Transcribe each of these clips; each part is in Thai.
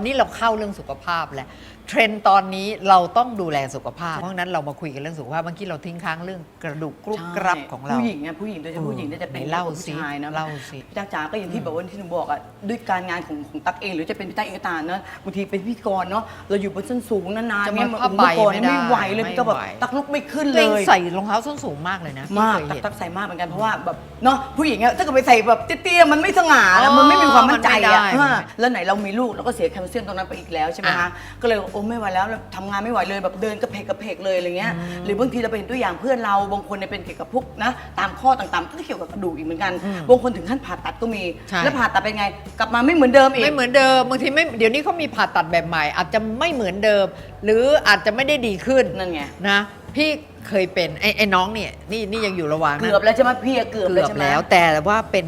นนี้เราเข้าเรื่องสุขภาพแล้ว เทรนด์ตอนนี้เราต้องดูแลสุขภาพ เพราะฉะนั้นเรามาคุยกันเรื่องสุขภาพเมื่อกี้เราทิ้งค้างเรื่องกระดูกกรุบกรับของเรา ผู้หญิงเนี่ยผู้หญิงโดยเฉพาะผู้หญิงเนี่ยจะเป็นไหนเล่าผู้สิชายนะเล่าสิพี่ตั๊กจ๋าก็อย่างที่แบบว่าที่หนูบอกอะด้วยการงานของของตั๊กเองหรือจะเป็นพี่ตั๊กเองก็ตามเนอะบางทีเป็นพิธีกรเนาะเราอยู่บนส้นสูงนานๆจะมาเนี่ยผ้าใบเมื่อก่อนเนี่ยไม่ไม่ได้ไหวเลยไม่ก็แบบไหว ตั๊กลุกไม่ขึ้นตัวเลเองย ใส่รองเท้าส้นสูงมากเลยนะมากไเคยตั๊เห็นกตั๊กใส่มากเหมือนกันเพราะว่าแบบเนาะผู้หญิงอะถ้าเกิดไปใส่แบบเตี้ยๆมันไม่สง่าแล้วมันไม่มีความมั่นใจมันไม่อะได้อ่าแล้วไหนเรามีลูกเราก็เสียแคลเซียมตรงนั้นไปอีกแล้วใช่ไหมอะ คะก็เลยโอ้ไม่ไหวแล้วเราทำงานไม่ไหวเลยแบบเดินกระเพกกระเพกเลยอะไรเงี้ยหรือบางทีเราไปเห็นตัวอย่างเพื่อนเราบางคนเนี่ยเป็นเกี่ยวกับพวกนะตามข้อต่างๆ ก็เกี่ยวกับกระดูกอีกเหมือนกันบางคนถึงขั้นผ่าตัดก็มี ใช่ แล้วผ่าตัดเป็นไง กลับมาไม่เหมือนเดิมอีก ไม่เหมือนเดิมบางทีไม่เดี๋ยวนี้เขามีผ่าตัดแบบใหม่ อาจจะไม่เหมือนเดิม หรืออาจจะไม่ได้ดีขึ้นนั่นไง นะพี่เคยเป็นไอ้ไอ้น้องเนี่ยนี่นี่ยังอยู่ระหว่างนั้นเกือบแล้วใช่ไหมพี่อะเกือบเกืแล้วอบใช่ไหมแล้วแต่ว่าเป็น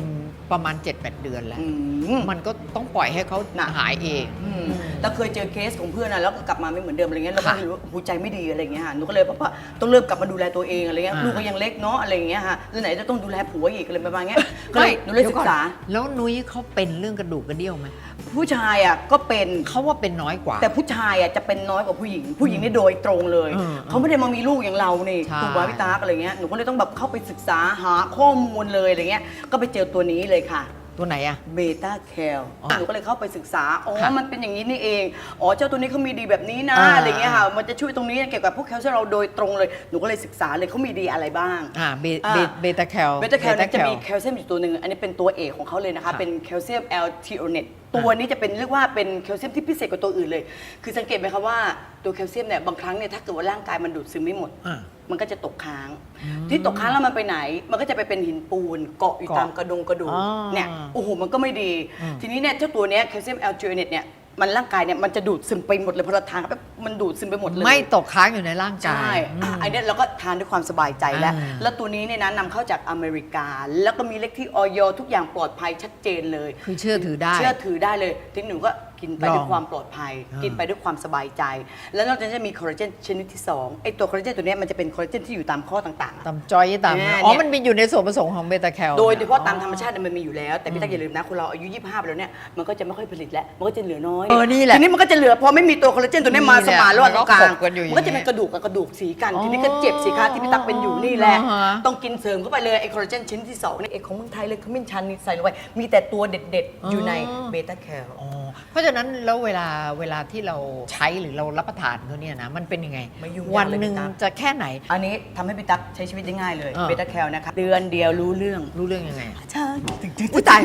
ประมาณ 7-8 เดือนแล้ว อืม มันก็ต้องปล่อยให้เขาน่ะหายเองอืมแล้วเคยเจอเคสของเพื่อนนะแล้วก็กลับมาไม่เหมือนเดิมอะไรเงี้ยแล้วก็ค่ะรู้ว่าหูใจไม่ดีอะไรเงี้ยค่ะหนูก็เลยแบบว่าต้องเริ่มกลับมาดูแลตัวเองอะไรเงี้ยอ่า ลูกก็ยังเล็กเนาะอะไรเงี้ยค่ะแล้วไหนจะต้องดูแลผัวอีกอะไรประมาณเงี้ยก็เลยหนูเลยดี๋ศึวกษาแล้วนุ้ยเขาเป็นเรื่องกระดูกกระเดี่ยวไหมผู้ชายอะก็เป็น เขาว่าเป็นน้อยกว่า แต่ผู้ชายอะจะเป็นน้อยกว่าผู้หญิง ผู้หญิงนี่โดยตรงเลย อืมเขาไม่ได้มามีลูกอย่างเรานี่ใช่ ถูกไหมพี่ตากอะไรเงี้ยหนูก็เลยต้องแบบเข้าไปศึกษาหาข้อมูลเลยอะไรเงี้ยก็ไปเจอตัวนี้เลยค่ะ ตัวไหนอะ เบต้าแคลอ๋อหนูก็เลยเข้าไปศึกษา อ๋อ ค่ะมันเป็นอย่างนี้นี่เอง อ๋อ เจ้าตัวนี้เขามีดีแบบนี้นะอ่าอะไรเงี้ยค่ะ มันจะช่วยตรงนี้เกี่ยวกับพวกแคลเซียมเราโดยตรงเลย หนูก็เลยศึกษาเลยเขามีดีอะไรบ้างอ่าเบอ่าเบเบต้าแคลเบต้าแคลเนี่ยจะมีแคลเซียมอยู่ตัวหนึ่ง อันนี้เป็นตัวเอกของเขาเลยนะคะ ค่ะ เป็นแคลเซียมแอลทีโอเนต ตัวนี้จะเป็นเรียกว่าเป็นแคลเซียมที่พิเศษกว่าตัวอื่นเลย คือสังเกตไหมคะว่าตัวแคลเซียมเนี่ยบางครั้งเนี่ยถ้าเกิดว่าร่างกายมันดูดซึมไม่หมด อ่า มันก็จะตกค้าง ที่ตกค้างแล้วมันไปไหน มันก็จะไปเป็นหินปูนเกาะอยู่เกาะตามกระดงกระดูกอ๋อเนี่ยโอ้โหมันก็ไม่ดีอืมทีนี้เนี่ยเจ้าตัวเนี้ยแคลเซียมแอลจูเนตเนี่ย มันร่างกายเนี่ยมันจะดูดซึมไปหมดเลยพอเราทานเข้าไปมันดูดซึมไปหมดเลย ไม่ตกค้างอยู่ในร่างกาใช่ยอะอืม ไอเนี้ยเราก็ทานด้วยความสบายใจแล้ว อ่าแล้วตัวนี้เนี่ยนะนำเข้าจากอเมริกา แล้วก็มีเลขที่ออยทุกอย่างปลอดภัยชัดเจนเลยคือเชื่อถือได้ เชื่อถือได้เลยทีนี้หนูก็ กินไปลองด้วยความปลอดภัยอ่ากิกินไปด้วยความสบายใจ แล้วนอกจากนั้นจะมีคอลลาเจนชนิดที่2ไอตัวคอลลาเจนตัวเนี้ยมันจะเป็นคอลลาเจนที่อยู่ตามข้อต่างๆอะตามจอยตามแน่อ๋อเนี่ยมันมีอยู่ในส่วนผสมของเบต้าแคลโดยเฉพาะตามธรรมชาติเนี่ยมันมีอยู่แล้ว แต่พี่ตั๊กอย่าลืมนะคนเราอายุ 25ไปแล้วเนี่ยมันก็จะไม่ค่อยผลิตแล้ว มันก็จะเหลือน้อยเออนี่แหละทีนี้มันก็จะเหลือพอไม่มีตัวคอลลาเจนตัวนี้มานี่สแหละมานระหว่างมันก็กลางขบกันอยู่อย่างมันก็จะเป็นนี้กระดูกกับกระดูกสีกันอ๋อทีนี้ก็เจ็บสิคะที่พี่ตั๊กเป็นอยู่นี่แหละอ่าฮะ ต้องกินเสริมเข้าไปเลยไอ้คอลลาเจนชิ้นที่สองนี่เอกของเมืองไทยเลยขมิ้นชันนี่ใส่ลงไปมีแต่ตัวเด็ดๆอยู่ในอ๋อเบต้าแคลอ๋อ เพราะฉะนั้นแล้วเวลาเวลาที่เราใช้หรือเรารับประทานเขาเนี่ยนะมันเป็นยังไง ไม่ยุ่งยากวันเลยหนึ่งพี่ตั๊ก จะแค่ไหน อันนี้ทำให้พี่ตั๊กใช้ชีวิตได้ง่ายเลยอ่าเบต้าแคลนะคะเดือนเดียวรู้เรื่องรู้เรื่องยังไงใช่อุ๊ยตาย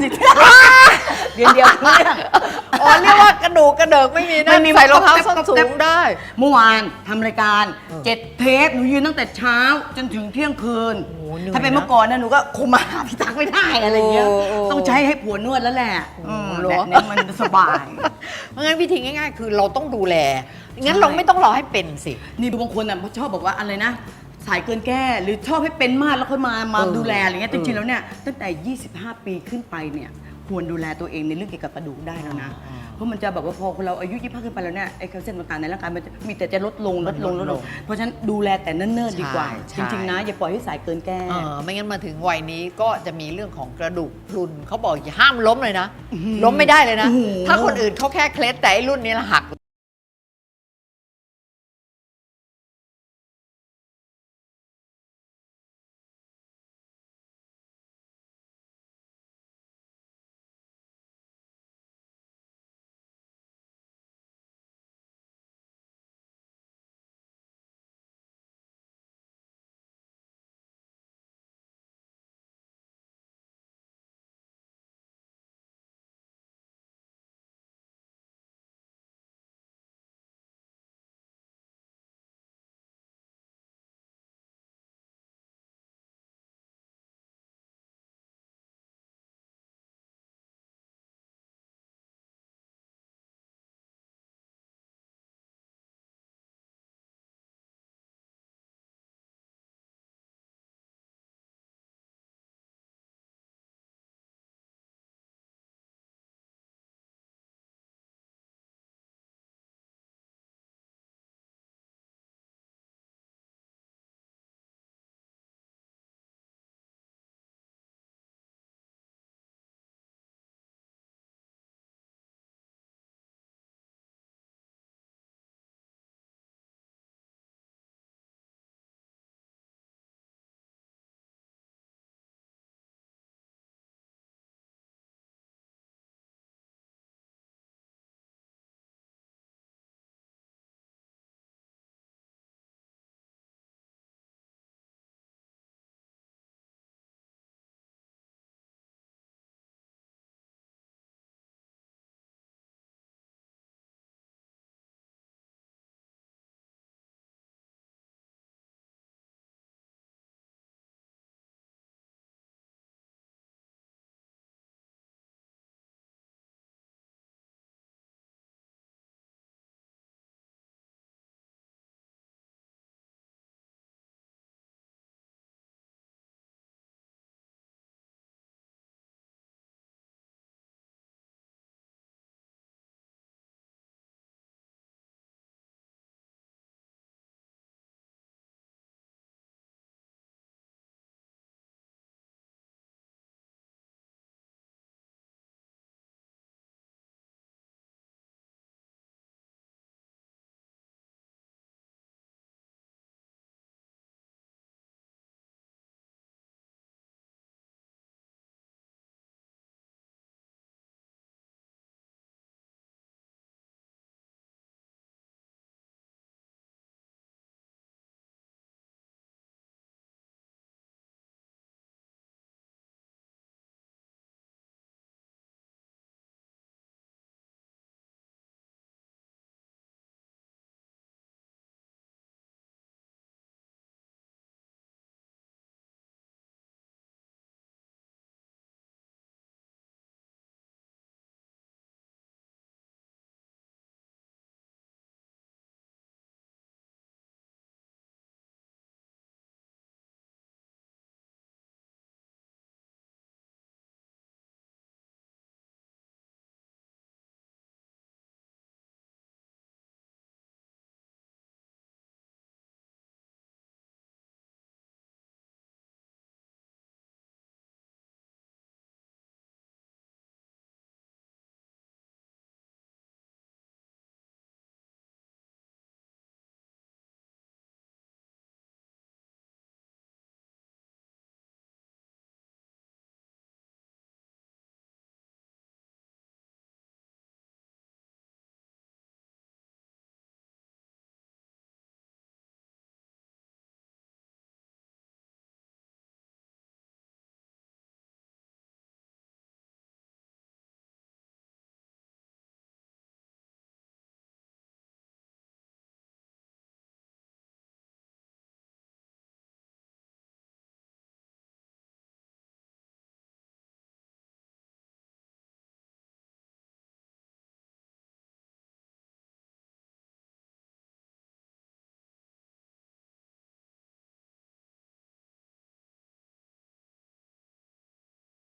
เดือนเดียวรู้เรื่อง อ๋อเรียกว่ากระดูกกระเดิกไม่มีนะไม่มีใส่รองเท้าแป๊บส้นแป๊บสูแป๊บงได้ เมื่อวานทำรายการเออ เจ็ดเทปหนูยืนตั้งแต่เช้าจนถึงเที่ยงคืนโอ้โหเหนื่อยถ้าเป็นนะเมื่อก่อนนะหนูก็คุมมาหาพี่ตั๊กไม่ได้อะไรอย่างเงี้ย โอ้โอ้ต้องใช้ให้ผัวนวดแล้วแหละโอ้อืมเหรอ แบบนี้มันสบาย เพราะงั้นวิธีง่ายๆ คือเราต้องดูแล งั้นใช่เราไม่ต้องรอให้เป็นสิ นี่บางคนอะชอบบอกว่าอะไรนะ สายเกินแก้หรือชอบให้เป็นมากแล้วค่อยมามาเออดูแลอะไรเงี้ยเอจอริงๆแล้วเนี่ยตั้งแต่ 25 ปีขึ้นไปเนี่ย ควรดูแลตัวเองในเรื่องเกี่ยวกับกระดูกได้แล้วนะอ่าเพราะมันจะแบบว่าพอคนเราอายุ25ขึ้นไปแล้วเนี่ยไอ้แคลเซียมต่างๆในร่างกายมันจะมีแต่จะลดลงลดลงมันลลดดลลงงเพราะฉะนั้นดูแลแต่เนิ่นๆดีกว่า ใช่จริงๆนะอย่าปล่อยให้สายเกินแก้เออไม่งั้นมาถึงวัยนี้ก็จะมีเรื่องของกระดูกพรุนเขาบอกอย่าห้ามล้มเลยนะ ล้มไม่ได้เลยนะโอ้โหถ้าคนอื่นเขาแค่เคล็ดแต่ไอ้รุ่นนี้ละหัก